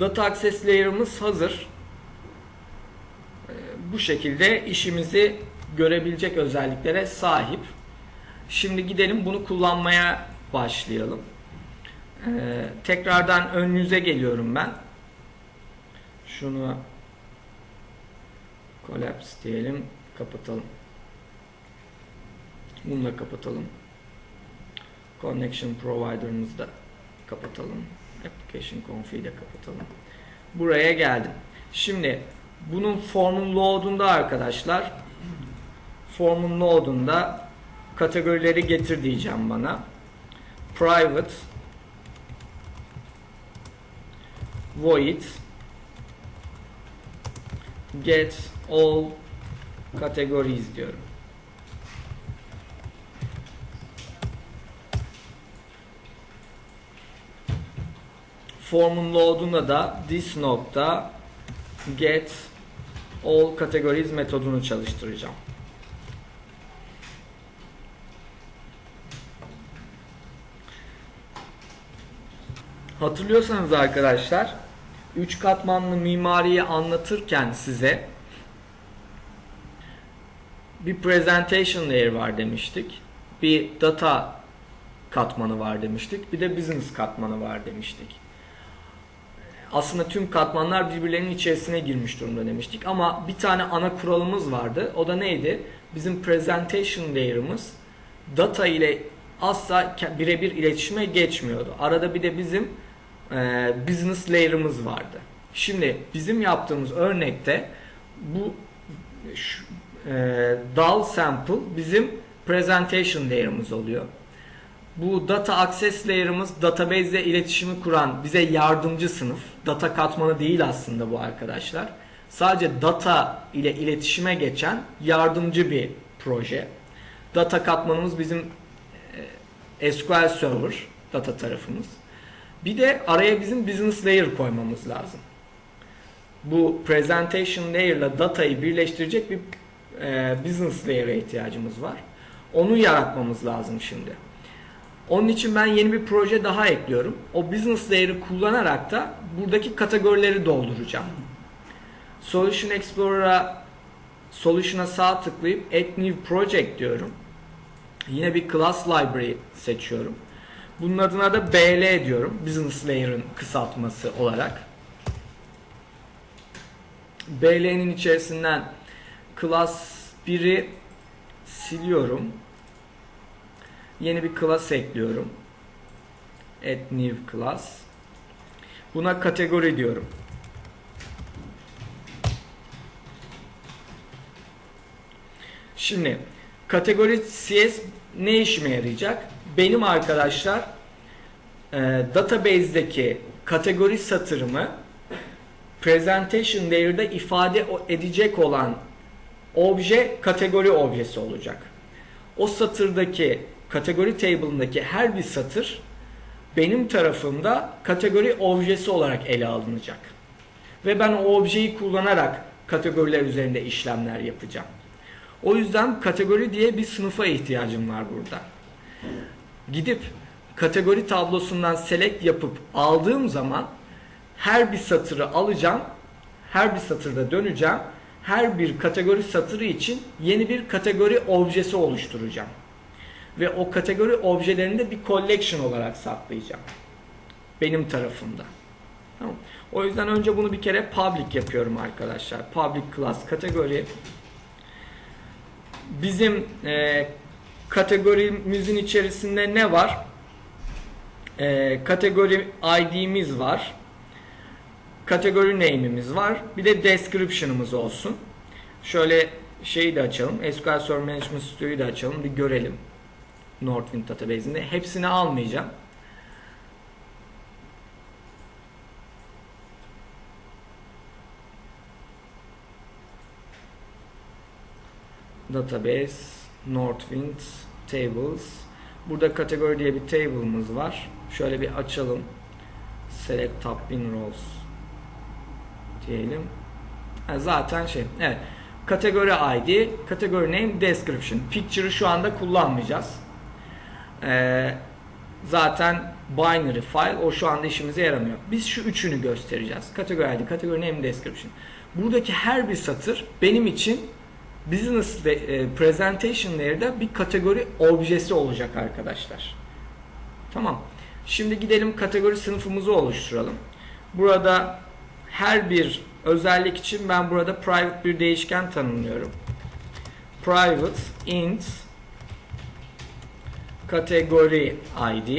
Data Access Layer'ımız hazır. Ee, Bu şekilde işimizi görebilecek özelliklere sahip. Şimdi gidelim bunu kullanmaya başlayalım. Ee, tekrardan ön yüze geliyorum ben. Şunu collapse diyelim, kapatalım. Bunu da kapatalım. Connection provider'ımızı da kapatalım. Application config'i de kapatalım. Buraya geldim. Şimdi bunun formun load'unda arkadaşlar formun load'unda kategorileri getir diyeceğim bana. Private void get all categories diyorum. Formun load'unda da this nokta get all categories metodunu çalıştıracağım. Hatırlıyorsanız arkadaşlar 3 katmanlı mimariyi anlatırken size bir presentation layer var demiştik. Bir data katmanı var demiştik. Bir de business katmanı var demiştik. Aslında tüm katmanlar birbirlerinin içerisine girmiş durumda demiştik. Ama bir tane ana kuralımız vardı. O da neydi? Bizim presentation layer'ımız data ile asla birebir iletişime geçmiyordu. Arada bir de bizim e, business layer'ımız vardı. Şimdi bizim yaptığımız örnekte bu şu, e, dal sample bizim presentation layer'ımız oluyor. Bu data access layer'ımız database ile iletişimi kuran bize yardımcı sınıf. Data katmanı değil aslında bu arkadaşlar. Sadece data ile iletişime geçen yardımcı bir proje. Data katmanımız bizim e, SQL Server data tarafımız. Bir de araya bizim business layer koymamız lazım. Bu presentation layer ile datayı birleştirecek bir e, business layer'e ihtiyacımız var. Onu yaratmamız lazım şimdi. Onun için ben yeni bir proje daha ekliyorum. O business layer'ı kullanarak da buradaki kategorileri dolduracağım. Solution Explorer'a Solution'a sağ tıklayıp Add New Project diyorum. Yine bir class library seçiyorum. Bunun adına da BL diyorum. Business Layer'ın kısaltması olarak. BL'nin içerisinden class 1'i siliyorum. Yeni bir class ekliyorum. Add new class. Buna kategori diyorum. Şimdi kategori CS ne işime yarayacak? Benim arkadaşlar e, database'deki kategori satırımı presentation layer'da ifade edecek olan obje kategori objesi olacak. O satırdaki kategori table'ındaki her bir satır benim tarafımda kategori objesi olarak ele alınacak. Ve ben o objeyi kullanarak kategoriler üzerinde işlemler yapacağım. O yüzden kategori diye bir sınıfa ihtiyacım var burada. Gidip kategori tablosundan select yapıp aldığım zaman her bir satırı alacağım. Her bir satırda döneceğim. Her bir kategori satırı için yeni bir kategori objesi oluşturacağım. Ve o kategori objelerini de bir collection olarak saklayacağım. Benim tarafımda. Tamam. O yüzden önce bunu bir kere public yapıyorum arkadaşlar. Public class kategori bizim e, kategorimizin içerisinde ne var? E, kategori ID'miz var. Kategori name'imiz var. Bir de description'ımız olsun. Şöyle şeyi de açalım. SQL Server Management Studio'yu da açalım. Bir görelim. Northwind database'inde. Hepsini almayacağım. Database, Northwind, Tables. Burada kategori diye bir table'ımız var. Şöyle bir açalım. Select Top Bin Rows diyelim. Zaten şey. Evet. Kategori ID, kategori name, description. Picture'ı şu anda kullanmayacağız. Ee, zaten binary file o şu anda işimize yaramıyor. Biz şu üçünü göstereceğiz. Kategori ID, kategori name, description. Buradaki her bir satır benim için business ve e, presentation layer'da bir kategori objesi olacak arkadaşlar. Tamam. Şimdi gidelim kategori sınıfımızı oluşturalım. Burada her bir özellik için ben burada private bir değişken tanımlıyorum. Private int kategori id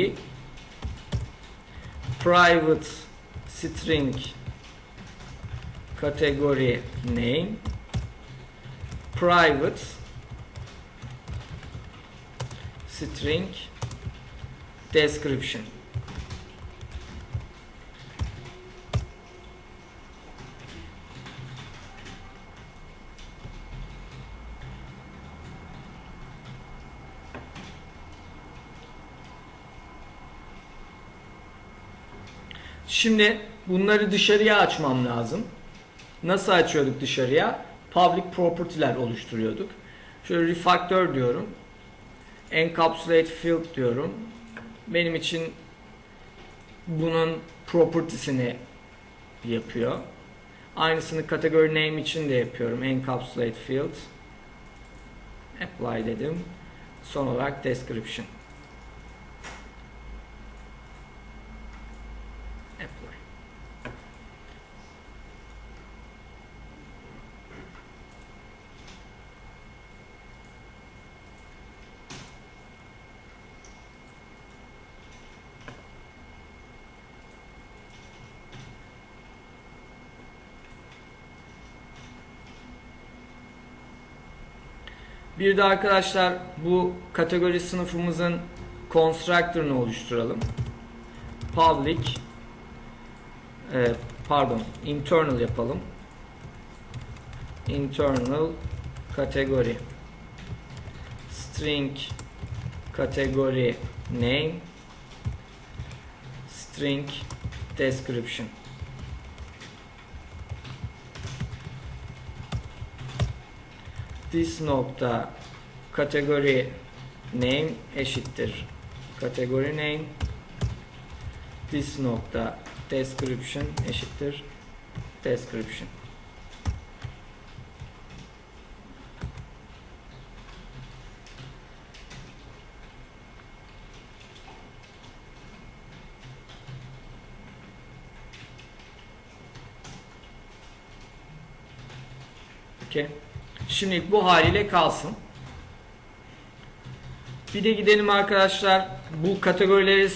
private string kategori name private string description Şimdi bunları dışarıya açmam lazım. Nasıl açıyorduk dışarıya? Public property'ler oluşturuyorduk. Şöyle refactor diyorum. Encapsulate field diyorum. Benim için bunun property'sini yapıyor. Aynısını category name için de yapıyorum. Encapsulate field. Apply dedim. Son olarak description. Apply. Bir de arkadaşlar bu kategori sınıfımızın constructor'ını oluşturalım. Public e, pardon internal yapalım. Internal kategori string kategori name string description this nokta kategori name eşittir. Kategori name this nokta description eşittir. Description. Okay. Şimdilik bu haliyle kalsın. Bir de gidelim arkadaşlar bu kategorileri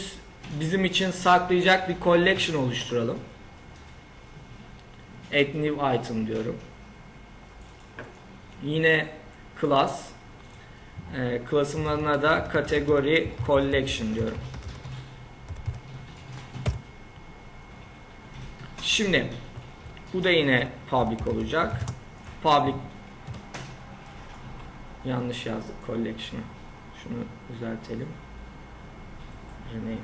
bizim için saklayacak bir collection oluşturalım. Add new item diyorum. Yine class. E, class'ın adına da kategori collection diyorum. Şimdi bu da yine public olacak. Public yanlış yazdık collection'ı. Şunu düzeltelim. Rename.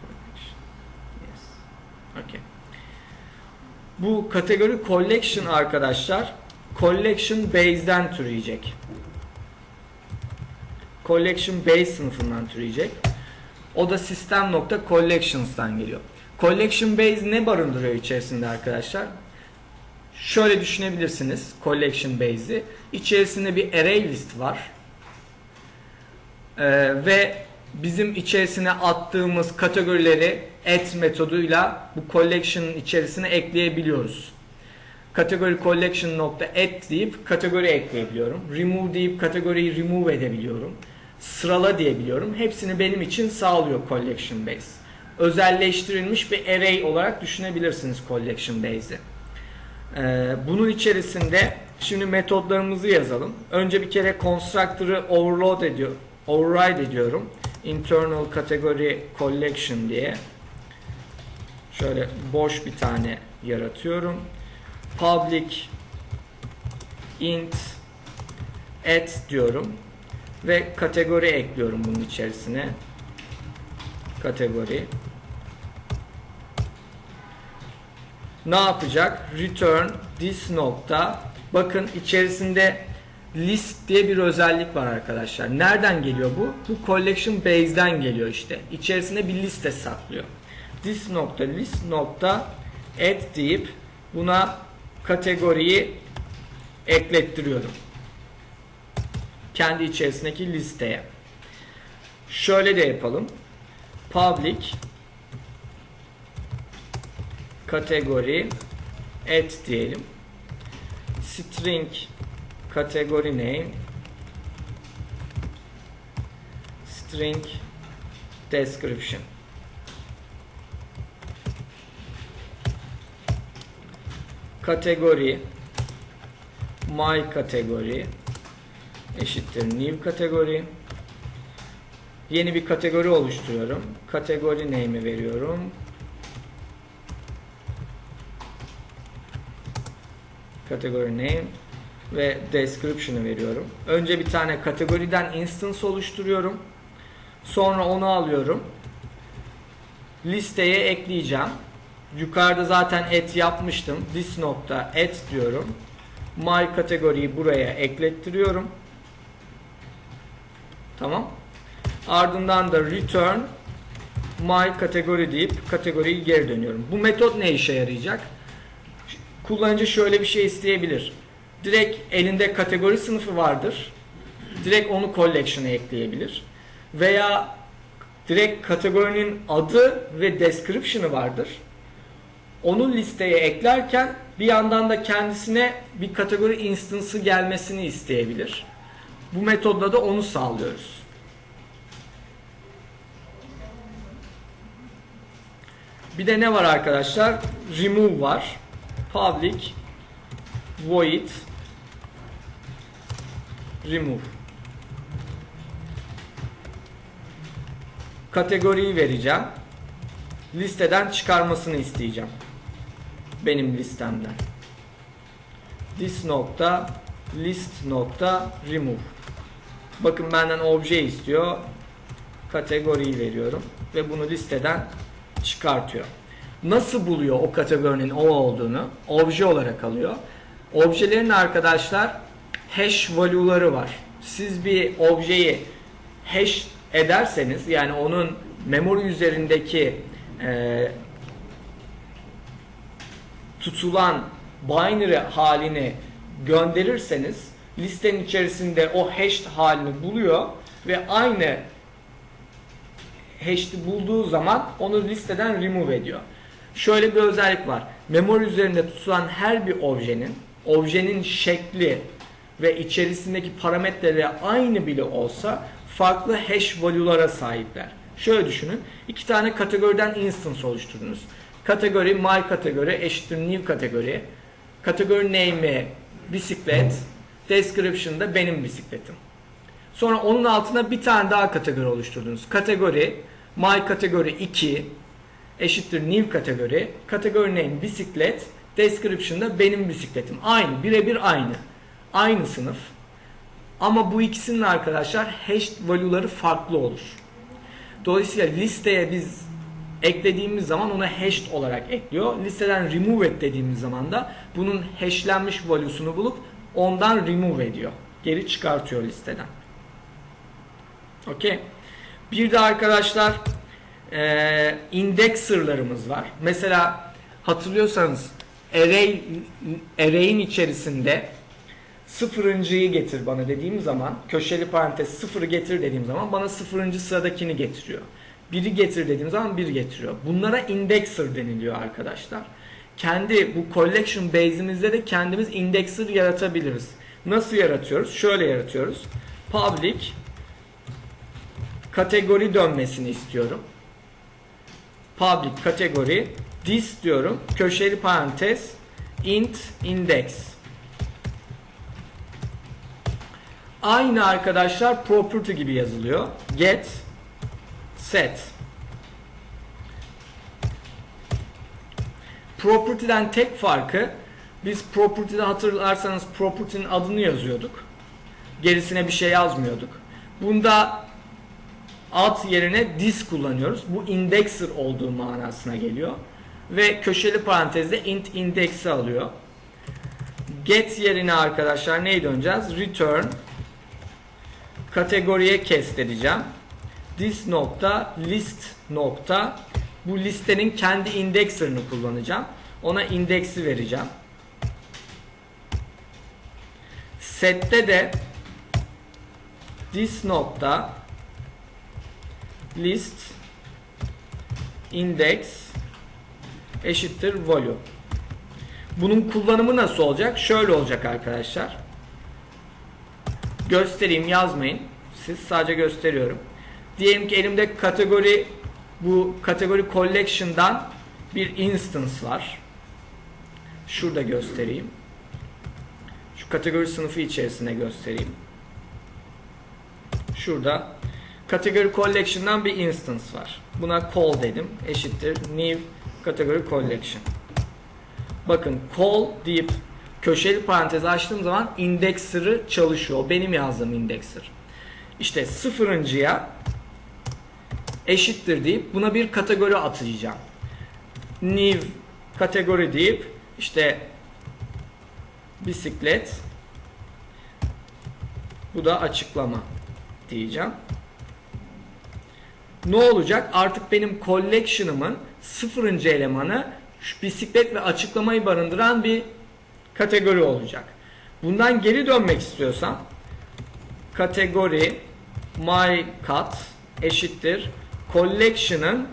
Collection. Yes. Okay. Bu kategori collection arkadaşlar collection base'den türeyecek. Collection base sınıfından türeyecek. O da system.collections'tan geliyor. Collection base ne barındırıyor içerisinde arkadaşlar? Şöyle düşünebilirsiniz collection base'i. İçerisinde bir array list var. Ee, ve bizim içerisine attığımız kategorileri add metoduyla bu collection'ın içerisine ekleyebiliyoruz. Kategori collection nokta add deyip kategori ekleyebiliyorum. Remove deyip kategoriyi remove edebiliyorum. Sırala diyebiliyorum. Hepsini benim için sağlıyor collection base. Özelleştirilmiş bir array olarak düşünebilirsiniz collection base'i. Ee, bunun içerisinde şimdi metodlarımızı yazalım. Önce bir kere constructor'ı overload ediyor, override ediyorum. Internal category collection diye. Şöyle boş bir tane yaratıyorum. Public int add diyorum ve kategori ekliyorum bunun içerisine. Kategori ne yapacak? Return this nokta. Bakın içerisinde list diye bir özellik var arkadaşlar. Nereden geliyor bu? Bu collection base'den geliyor işte. İçerisinde bir liste saklıyor. This nokta list nokta add deyip buna kategoriyi eklettiriyorum. Kendi içerisindeki listeye. Şöyle de yapalım. Public kategori add diyelim. String category name string description. Kategori my kategori eşittir new kategori. Yeni bir kategori oluşturuyorum. Kategori name'i veriyorum kategori name ve description'ı veriyorum. Önce bir tane kategoriden instance oluşturuyorum. Sonra onu alıyorum. Listeye ekleyeceğim. Yukarıda zaten et yapmıştım. This nokta et diyorum. My kategoriyi buraya eklettiriyorum. Tamam. Ardından da return my kategori deyip kategoriyi geri dönüyorum. Bu metot ne işe yarayacak? Kullanıcı şöyle bir şey isteyebilir direkt elinde kategori sınıfı vardır. Direkt onu collection'a ekleyebilir. Veya direkt kategorinin adı ve description'ı vardır. Onu listeye eklerken bir yandan da kendisine bir kategori instance'ı gelmesini isteyebilir. Bu metodla da onu sağlıyoruz. Bir de ne var arkadaşlar? Remove var. Public void remove. Kategoriyi vereceğim. Listeden çıkarmasını isteyeceğim. Benim listemden. This nokta list nokta remove. Bakın benden obje istiyor. Kategoriyi veriyorum ve bunu listeden çıkartıyor nasıl buluyor o kategorinin o olduğunu obje olarak alıyor objelerin arkadaşlar hash value'ları var. Siz bir objeyi hash ederseniz yani onun memory üzerindeki e, tutulan binary halini gönderirseniz listenin içerisinde o hashed halini buluyor ve aynı hash'li bulduğu zaman onu listeden remove ediyor. Şöyle bir özellik var. Memory üzerinde tutulan her bir objenin objenin şekli ve içerisindeki parametreleri aynı bile olsa farklı hash value'lara sahipler. Şöyle düşünün. iki tane kategoriden instance oluşturdunuz. Kategori my kategori eşittir new kategori. Kategori name'i bisiklet. Description da benim bisikletim. Sonra onun altına bir tane daha kategori oluşturdunuz. Kategori my kategori 2 eşittir new kategori. Kategori name bisiklet. Description da benim bisikletim. Aynı. Birebir aynı aynı sınıf. Ama bu ikisinin arkadaşlar hash value'ları farklı olur. Dolayısıyla listeye biz eklediğimiz zaman ona hashed olarak ekliyor. Listeden remove et dediğimiz zaman da bunun hashlenmiş value'sunu bulup ondan remove ediyor. Geri çıkartıyor listeden. Okey. Bir de arkadaşlar e, indexer'larımız var. Mesela hatırlıyorsanız array array'in içerisinde sıfırıncıyı getir bana dediğim zaman köşeli parantez sıfırı getir dediğim zaman bana sıfırıncı sıradakini getiriyor. Biri getir dediğim zaman bir getiriyor. Bunlara indexer deniliyor arkadaşlar. Kendi bu collection base'imizde de kendimiz indexer yaratabiliriz. Nasıl yaratıyoruz? Şöyle yaratıyoruz. Public kategori dönmesini istiyorum. Public kategori this diyorum. Köşeli parantez int index Aynı arkadaşlar property gibi yazılıyor. Get, set. Property'den tek farkı biz property'de hatırlarsanız property'nin adını yazıyorduk. Gerisine bir şey yazmıyorduk. Bunda ad yerine this kullanıyoruz. Bu indexer olduğu manasına geliyor. Ve köşeli parantezde int index'i alıyor. get yerine arkadaşlar neyi döneceğiz? Return kategoriye kes diyeceğim. This nokta list nokta bu listenin kendi indexer'ını kullanacağım. Ona indeksi vereceğim. Set'te de this nokta list index eşittir volume. Bunun kullanımı nasıl olacak? Şöyle olacak arkadaşlar. Göstereyim yazmayın. Siz sadece gösteriyorum. Diyelim ki elimde kategori bu kategori collection'dan bir instance var. Şurada göstereyim. Şu kategori sınıfı içerisine göstereyim. Şurada kategori collection'dan bir instance var. Buna call dedim. Eşittir new kategori collection. Bakın call deyip köşeli parantez açtığım zaman indexer'ı çalışıyor. Benim yazdığım indexer. İşte sıfırıncıya eşittir deyip buna bir kategori atayacağım. New kategori deyip işte bisiklet bu da açıklama diyeceğim. Ne olacak? Artık benim collection'ımın sıfırıncı elemanı şu bisiklet ve açıklamayı barındıran bir kategori olacak. Bundan geri dönmek istiyorsam kategori my cut eşittir collection'ın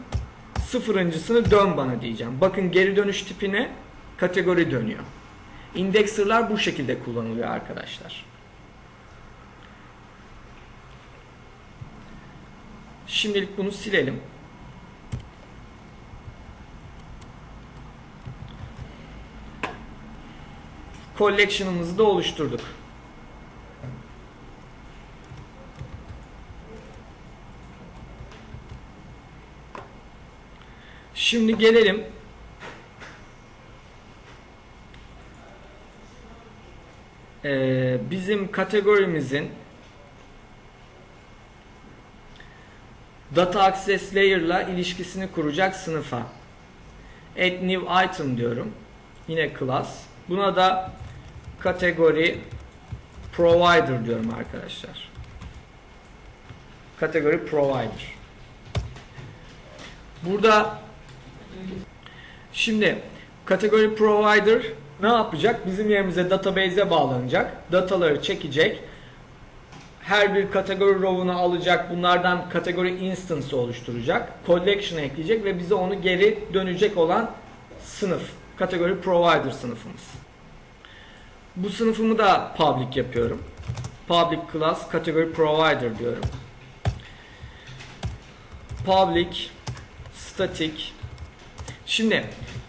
sıfırıncısını dön bana diyeceğim. Bakın geri dönüş tipine kategori dönüyor. Indexer'lar bu şekilde kullanılıyor arkadaşlar. Şimdilik bunu silelim. Collection'ımızı da oluşturduk. Şimdi gelelim Ee, bizim kategorimizin Data Access Layer'la ilişkisini kuracak sınıfa. Add New Item diyorum. Yine class. Buna da kategori Provider diyorum arkadaşlar. Kategori Provider. Burada şimdi kategori Provider ne yapacak? Bizim yerimize database'e bağlanacak. Dataları çekecek her bir kategori row'unu alacak. Bunlardan kategori instance oluşturacak. Collection ekleyecek ve bize onu geri dönecek olan sınıf. Kategori provider sınıfımız. Bu sınıfımı da public yapıyorum. Public class kategori provider diyorum. Public static Şimdi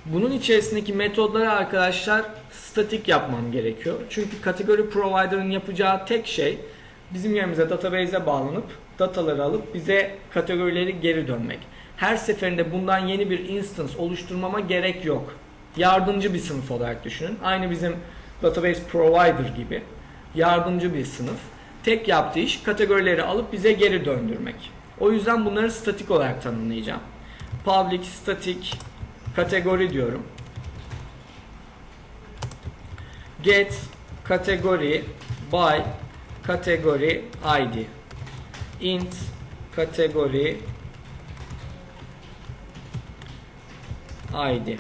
bunun içerisindeki metodları arkadaşlar statik yapmam gerekiyor. Çünkü kategori provider'ın yapacağı tek şey bizim yerimize database'e bağlanıp dataları alıp bize kategorileri geri dönmek. Her seferinde bundan yeni bir instance oluşturmama gerek yok. Yardımcı bir sınıf olarak düşünün. Aynı bizim database provider gibi yardımcı bir sınıf. Tek yaptığı iş kategorileri alıp bize geri döndürmek. O yüzden bunları statik olarak tanımlayacağım. Public static kategori diyorum. Get kategori by kategori id int kategori id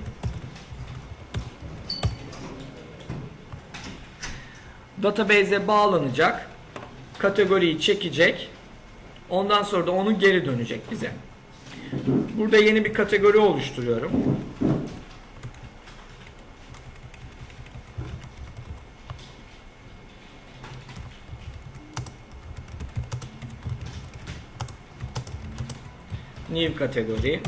database'e bağlanacak kategoriyi çekecek ondan sonra da onu geri dönecek bize. Burada yeni bir kategori oluşturuyorum new kategori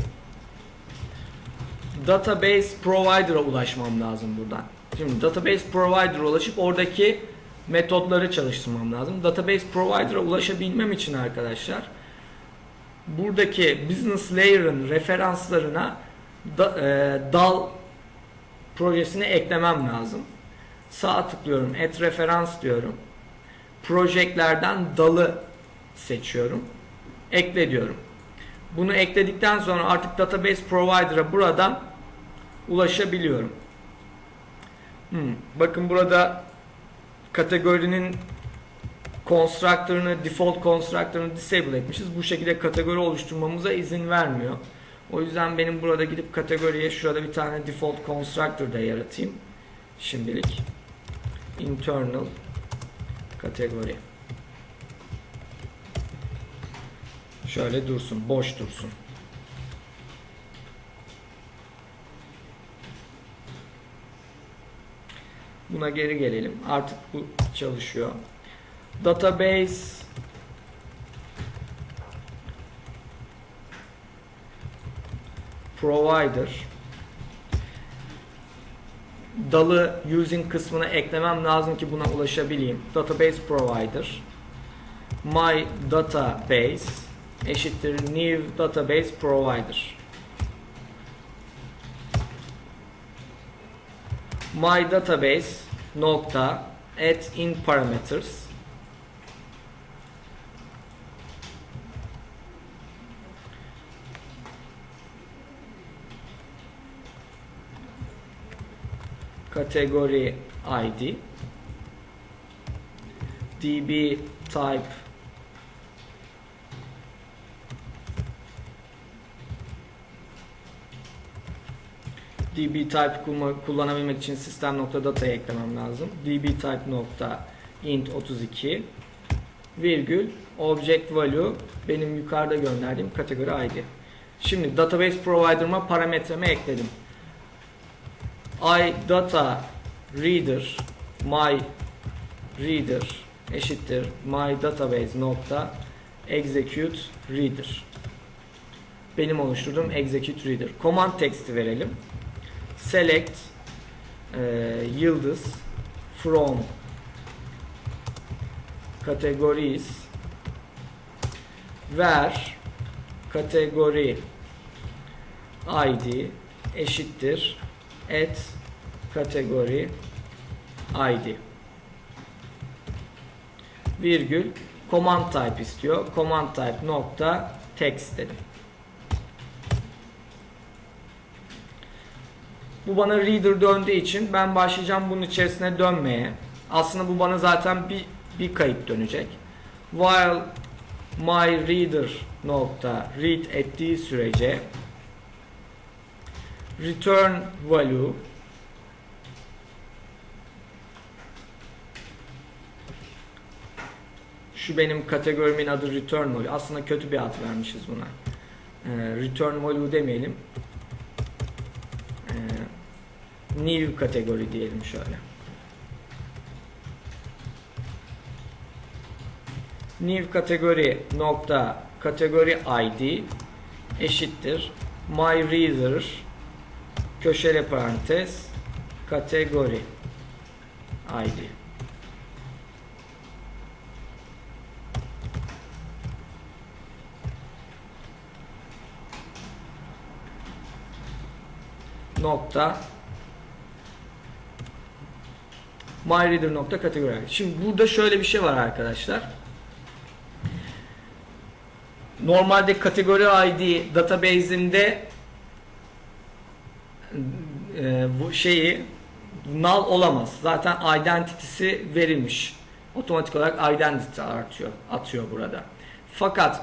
database provider'a ulaşmam lazım buradan. Şimdi database provider'a ulaşıp oradaki metotları çalıştırmam lazım. Database provider'a ulaşabilmem için arkadaşlar buradaki business layer'ın referanslarına da, e, dal projesini eklemem lazım. Sağ tıklıyorum. Add referans diyorum. Projeklerden dalı seçiyorum. Ekle diyorum. Bunu ekledikten sonra artık database provider'a buradan ulaşabiliyorum. Hmm, bakın burada kategorinin constructor'ını, default constructor'ını disable etmişiz. Bu şekilde kategori oluşturmamıza izin vermiyor. O yüzden benim burada gidip kategoriye şurada bir tane default constructor da yaratayım. Şimdilik. Internal kategori. Şöyle dursun, boş dursun. Buna geri gelelim. Artık bu çalışıyor. Database provider dalı using kısmına eklemem lazım ki buna ulaşabileyim. Database provider my database eşittir new database provider. My database nokta add in parameters category ID db type db type kullanabilmek için system.data'ya eklemem lazım. db type nokta int 32 virgül object value benim yukarıda gönderdiğim kategori ID. Şimdi database provider'ıma parametreme ekledim. I data reader my reader eşittir my database nokta execute reader benim oluşturduğum execute reader command text'i verelim select e, yıldız from categories ver kategori id eşittir add kategori id virgül command type istiyor. Command type nokta text dedim. Bu bana reader döndüğü için ben başlayacağım bunun içerisine dönmeye. Aslında bu bana zaten bir bir kayıt dönecek. While my reader nokta read ettiği sürece return value şu benim kategorimin adı return value. Aslında kötü bir ad vermişiz buna. Ee, return value demeyelim. New kategori diyelim şöyle. New kategori nokta kategori ID eşittir my reader köşeli parantez kategori ID. nokta myreader nokta kategori. Şimdi burada şöyle bir şey var arkadaşlar. Normalde kategori ID database'imde e, bu şeyi null olamaz. Zaten identity'si verilmiş. Otomatik olarak identity artıyor, atıyor burada. Fakat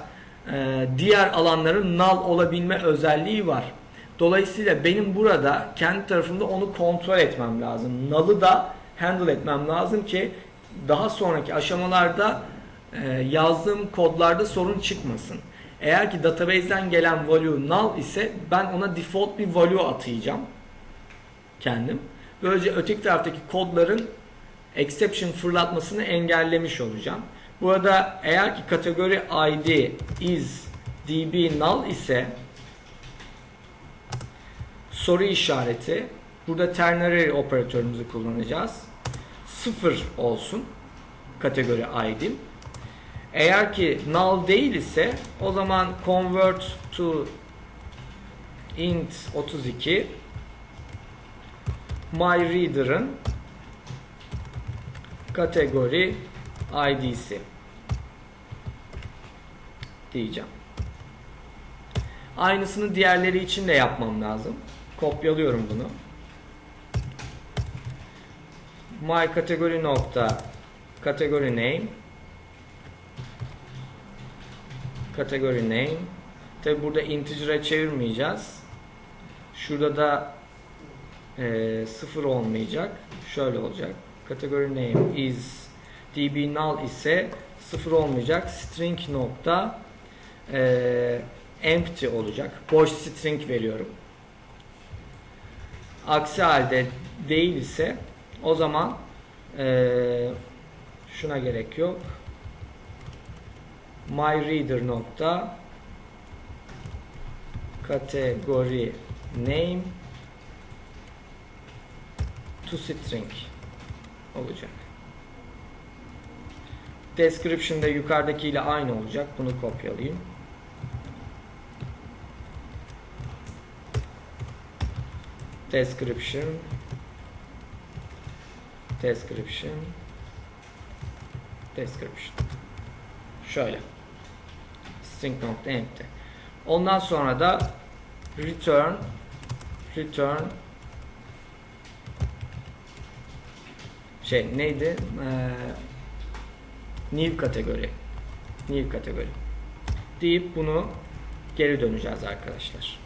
e, diğer alanların null olabilme özelliği var. Dolayısıyla benim burada kendi tarafımda onu kontrol etmem lazım. Null'ı da handle etmem lazım ki daha sonraki aşamalarda e, yazdığım kodlarda sorun çıkmasın. Eğer ki database'den gelen value null ise ben ona default bir value atayacağım kendim. Böylece öteki taraftaki kodların exception fırlatmasını engellemiş olacağım. Burada eğer ki kategori id is db null ise soru işareti burada ternary operatörümüzü kullanacağız. Sıfır olsun kategori id'im. Eğer ki null değil ise o zaman convert to int 32 my reader'ın kategori id'si diyeceğim. Aynısını diğerleri için de yapmam lazım. Kopyalıyorum bunu. My kategori nokta. Category name. Category name. Tabi burada integer'a çevirmeyeceğiz. Şurada da e, sıfır olmayacak. Şöyle olacak. Category name is db null ise sıfır olmayacak. String nokta e, empty olacak. Boş string veriyorum. Aksi halde değil ise o zaman e, şuna gerek yok myReader nokta category name to string olacak. Description de yukarıdakiyle aynı olacak. Bunu kopyalayayım. Description Description Description Şöyle string nokta empty. Ondan sonra da return return şey neydi? Ee, new kategori. New kategori. Deyip bunu geri döneceğiz arkadaşlar.